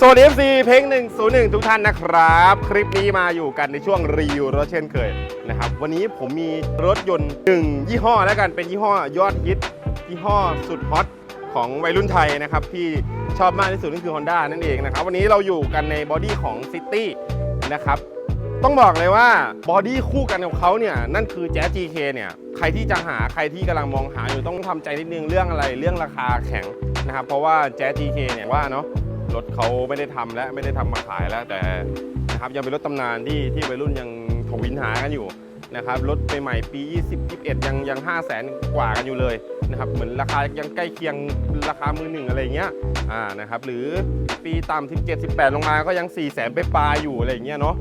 สวัสดี FC เพลง101 ทุกท่านนะครับ คลิปนี้มาอยู่กันในช่วงรีวิวรถเช่นเคยนะครับ วันนี้ผมมีรถยนต์หนึ่งยี่ห้อแล้วกันเป็นยี่ห้อยอดฮิตยี่ห้อสุดฮอตของวัยรุ่นไทยนะครับ ที่ชอบมากที่สุดนั่นคือ Honda นั่นเองนะครับ วันนี้เราอยู่กันในบอดี้ของ City นะครับต้องบอกเลยว่าบอดี้คู่กันกับเขาเนี่ยนั่นคือแจ๊ GK เนี่ยใครที่จะหาใครที่กำลังมองหาอยู่ต้องทำใจนิดนึงเรื่องอะไรเรื่องราคาแข็งนะครับเพราะว่าแจ๊ GK เนี่ยว่าเนาะ รถเขาไม่ได้ทำและไม่ได้ทำมาขายแล้วแต่นะครับยังเป็นรถตำนานที่ที่วัยรุ่นยังถวินหากันอยู่นะครับรถใหม่ๆปี 20 21 ยังยัง5 0 0แสนกว่ากันอยู่เลยนะครับเหมือนราคายังใกล้เคียงราคามือหนึ่งอะไรเงี้ยอ่านะครับหรือปีต่ำ17 18 ลงมาก็ยัง 4 0 0แสนไปปลายอยู่อะไรเงี้ยเนาะ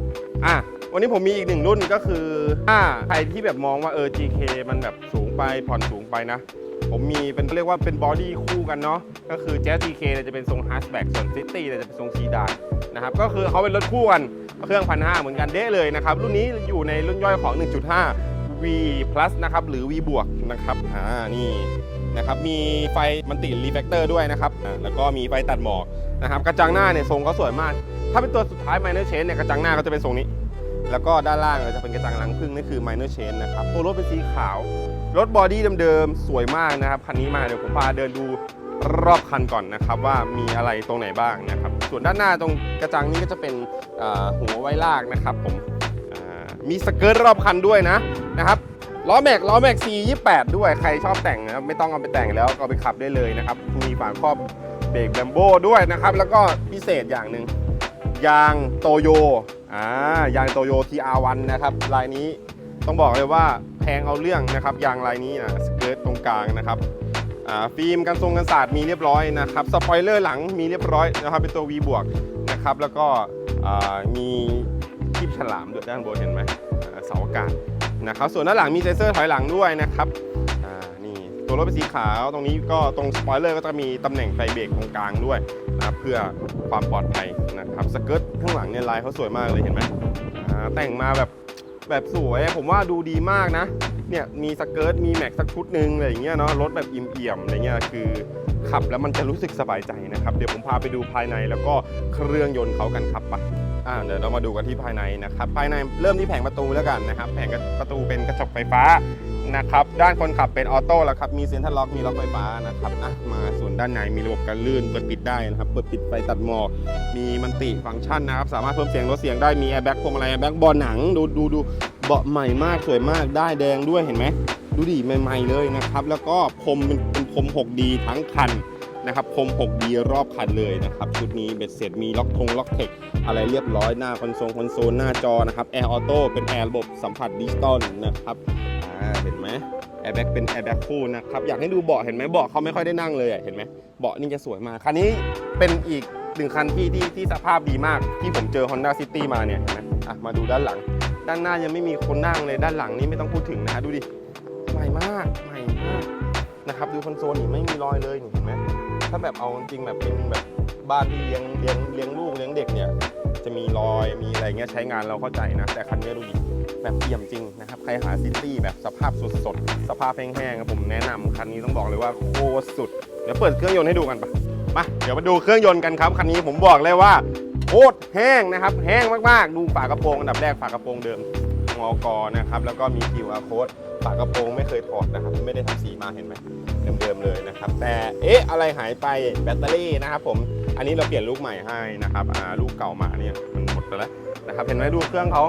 อะวันนี้ผมมีอีกหนึ่งรุ่นก็คือถ้าใครที่แบบมองว่าเออ GK มันแบบสูงไปผ่อนสูงไปนะ ผมมีเป็นเรียกว่าเป็นบอดี้คู่กันเนาะก็คือ Jazz GK เนี่ยจะเป็นทรง hatchback ส่วน City เนี่ยจะเป็นทรงซีดานนะครับก็คือเขาเป็นรถคู่กันเครื่องพันห้าเหมือนกันเด้เลยนะครับรุ่นนี้อยู่ในรุ่นย่อยของ 1.5 V plus นะครับหรือ V บวกนะครับอ่านี่นะครับมีไฟมันติรีแฟกเตอร์ด้วยนะครับแล้วก็มีไฟตัดหมอกนะครับกระจังหน้าเนี่ยทรงเขาสวยมาก ถ้าเป็นตัวสุดท้าย minor chain เนี่ยกระจังหน้าก็จะเป็นทรงนี้ แล้วก็ด้านล่างจะเป็นกระจังหลังพึ่งนั่นคือ minor chain นะครับ ตัวรถเป็นสีขาว รถบอดี้เดิมๆ สวยมากนะครับ คันนี้มาเดี๋ยวผมพาเดินดูรอบคันก่อนนะครับว่ามีอะไรตรงไหนบ้างนะครับ ส่วนด้านหน้าตรงกระจังนี้ก็จะเป็นหัวไว้ลากนะครับผมมีสเกิร์ตรอบคันด้วยนะนะครับล้อแม็กล้อแม็ก C28 ด้วยใครชอบแต่งนะไม่ต้องเอาไปแต่งแล้วก็เอาไปขับได้เลยนะครับมีฝาครอบเบรกแบมโบด้วยนะครับ แล้วก็พิเศษอย่างหนึ่งยางโตโย อ่ายางโตโย TR1 นะครับลายนี้ต้องบอกเลยว่าแพงเอาเรื่องนะครับยางลายนี้นะสเกิร์ตตรงกลางนะครับฟิล์มกันทรงกันศาสตร์มีเรียบร้อยนะครับสปอยเลอร์หลังมีเรียบร้อยนะครับเป็นตัว V บวกนะครับแล้วก็มีคลิปฉลามด้วยด้านบนเห็นไหมเสาอากาศนะครับส่วนด้านหลังมีเซนเซอร์ถอยหลังด้วยนะครับ อ่านี่ตัวรถเป็นสีขาว ตรงนี้ก็ตรงสปอยเลอร์ก็จะมีตำแหน่งไฟเบรกตรงกลางด้วยนะครับเพื่อความปลอดภัยนะครับสเกิร์ตข้างหลังเนี่ยลายเขาสวยมากเลยเห็นไหมแต่งมาแบบแบบสวยผมว่าดูดีมากนะเนี่ยมีสเกิร์ตมีแม็กสักชุดหนึ่งอะไรอย่างเงี้ยเนาะรถแบบอิ่มเอี่ยมอะไรเงี้ยคือขับแล้วมันจะรู้สึกสบายใจนะครับ เดี๋ยวผมพาไปดูภายในแล้วก็เครื่องยนต์เขากันครับไปอ่าเดี๋ยวเรามาดูกันที่ภายในนะครับ ภายในเริ่มที่แผงประตูแล้วกันนะครับ แผงประตูเป็นกระจกไฟฟ้า นะครับ ด้านคนขับเป็นออโต้แล้วครับ มีเซ็นทรัลล็อก มีล็อกไฟฟ้านะครับอะมาส่วนด้านในมีระบบการลื่นเปิดปิดได้นะครับ เปิดปิดไฟตัดหมอก มีมันติฟังก์ชันนะครับ สามารถเพิ่มเสียงลดเสียงได้ มีแอร์แบ็กพวงมาลัยแอร์แบ็กบาะหนัง ดูดูดูเบาะใหม่มากสวยมาก ได้แดงด้วยเห็นไหม ดูดิใหม่ๆเลยนะครับ แล้วก็พรมเป็นเป็นพรม 6D ทั้งคันนะครับพรม 6D รอบคันเลยนะครับ ชุดนี้เบ็ดเสร็จมีล็อกทงล็อกเทคอะไรเรียบร้อยหน้าคอนโซลคอนโซลหน้าจอนะครับแอร์ออโต้เป็นแอร์ระบบสัมผัสดิจิตอลนะครับ เห็นไหมแอร์แบ็กเป็นแอร์แบ็กคู่นะครับ อยากให้ดูเบาะเห็นไหมเบาะเขาไม่ค่อยได้นั่งเลยเห็นไหมเบาะนี่จะสวยมาก คันนี้เป็นอีกหนึ่งคันที่ที่ที่สภาพดีมากที่ผมเจอ Honda City มาเนี่ยเห็นไหมอะมาดูด้านหลัง ด้านหน้ายังไม่มีคนนั่งเลยด้านหลังนี่ไม่ต้องพูดถึงนะฮะดูดิใหม่มากใหม่มากนะครับดูคอนโซลนี่ไม่มีรอยเลยเห็นไหมถ้าแบบเอาจริงแบบเป็นแบบบ้านที่เลี้ยงเลี้ยงเลี้ยงลูกเลี้ยงเด็กเนี่ย จะมีรอยมีอะไรเงี้ยใช้งานเราเข้าใจนะ แต่คันนี้ดูดิแบบเอี่ยมจริงนะครับ ใครหาซิตี้แบบสภาพสดๆ สภาพแห้งๆผมแนะนำคันนี้ต้องบอกเลยว่าโคตรสุด เดี๋ยวเปิดเครื่องยนต์ให้ดูกันปะมาเดี๋ยวมาดูเครื่องยนต์กันครับ คันนี้ผมบอกเลยว่าโคตรแห้งนะครับ แห้งมากๆ ดูฝากระโปรงอันดับแรกฝากระโปรงเดิมงอกอนะครับ แล้วก็มี QR code ฝากระโปรงไม่เคยถอดนะครับ ไม่ได้ทำสีมาเห็นไหมเดิมๆเลยนะครับ แต่เอ๊ะอะไรหายไปแบตเตอรี่นะครับผม อันนี้เราเปลี่ยนลูกใหม่ให้นะครับลูกเก่ามาเนี่ยมันหมดไปแล้วนะครับเห็นไหมดูเครื่องเขา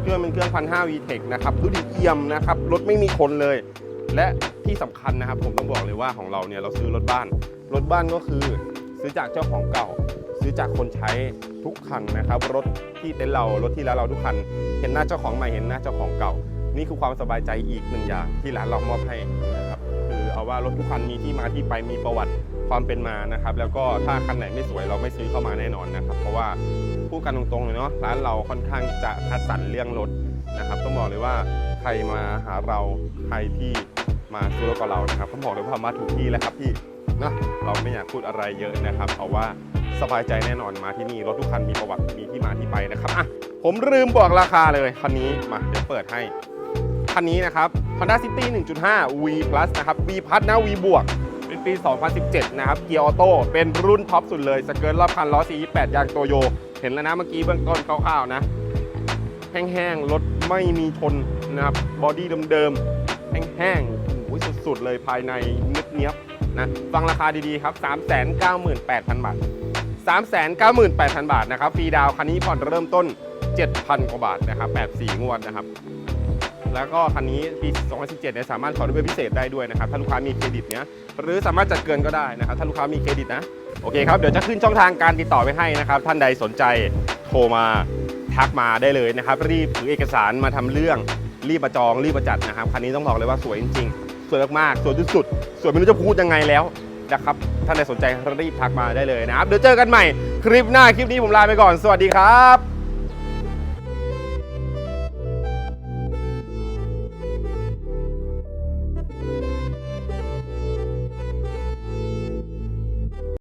เครื่องเป็นเครื่องพันห้า VTEC นะครับดูดิเอี่ยมนะครับรถไม่มีคนเลย และที่สำคัญนะครับ ผมต้องบอกเลยว่าของเราเนี่ยเราซื้อรถบ้าน รถบ้านก็คือซื้อจากเจ้าของเก่า ซื้อจากคนใช้ทุกคันนะครับ รถที่เต็นเรารถที่ร้านเราทุกคัน เห็นหน้าเจ้าของใหม่เห็นหน้าเจ้าของเก่า นี่คือความสบายใจอีกหนึ่งอย่างที่ร้านเรามอบให้นะครับคือเอาว่ารถทุกคันมีที่มาที่ไปมีประวัติ ความเป็นมานะครับ แล้วก็ถ้าคันไหนไม่สวยเราไม่ซื้อเข้ามาแน่นอนนะครับ เพราะว่าพูดกันตรงๆเลยเนาะร้านเราค่อนข้างจะคัดสรรเรื่องรถนะครับ ต้องบอกเลยว่าใครมาหาเราใครที่มาซื้อรถกับเรานะครับต้องบอกเลยว่ามาถูกที่แล้วครับพี่นะเราไม่อยากพูดอะไรเยอะนะครับ เพราะว่าสบายใจแน่นอนมาที่นี่รถทุกคันมีประวัติมีที่มาที่ไปนะครับอะผมลืมบอกราคาเลยคันนี้มาเดี๋ยวเปิดให้คันนี้นะครับ Honda City 1.5 V Plus นะครับ V Plus นะ V บวก ปี 2017 นะครับ เกียร์ออโต้ เป็นรุ่นท็อปสุดเลย สเกิร์ตรอบคันล้อ48ยางโตโย เห็นแล้วนะเมื่อกี้เบื้องต้นคร่าวๆนะ แห้งๆ รถไม่มีชนนะครับ บอดี้เดิมๆ แห้งๆโอ้โหสุดๆ เลยภายในเนี้ยบๆ นะ ฟังราคาดีๆ ครับ 398,000 บาท 398,000 บาทนะครับ ฟรีดาวคันนี้ผ่อนเริ่มต้น 7,000 กว่าบาทนะครับ 84 งวดนะครับ แล้วก็คันนี้ปี 2017 เนี่ยสามารถขอด้วยพิเศษได้ด้วยนะครับ ถ้าลูกค้ามีเครดิตเนี้ยหรือสามารถจัดเกินก็ได้นะครับ ถ้าลูกค้ามีเครดิตนะ โอเคครับ เดี๋ยวจะขึ้นช่องทางการติดต่อไปให้นะครับ ท่านใดสนใจโทรมาทักมาได้เลยนะครับ รีบถือเอกสารมาทำเรื่อง รีบมาจอง รีบมาจัดนะครับ คันนี้ต้องบอกเลยว่าสวยจริงๆ สวยมากๆ สวยที่สุด สวยไม่รู้จะพูดยังไงแล้วนะครับ ท่านใดสนใจรีบทักมาได้เลยนะครับ เดี๋ยวเจอกันใหม่คลิปหน้า คลิปนี้ผมลาไปก่อน สวัสดีครับ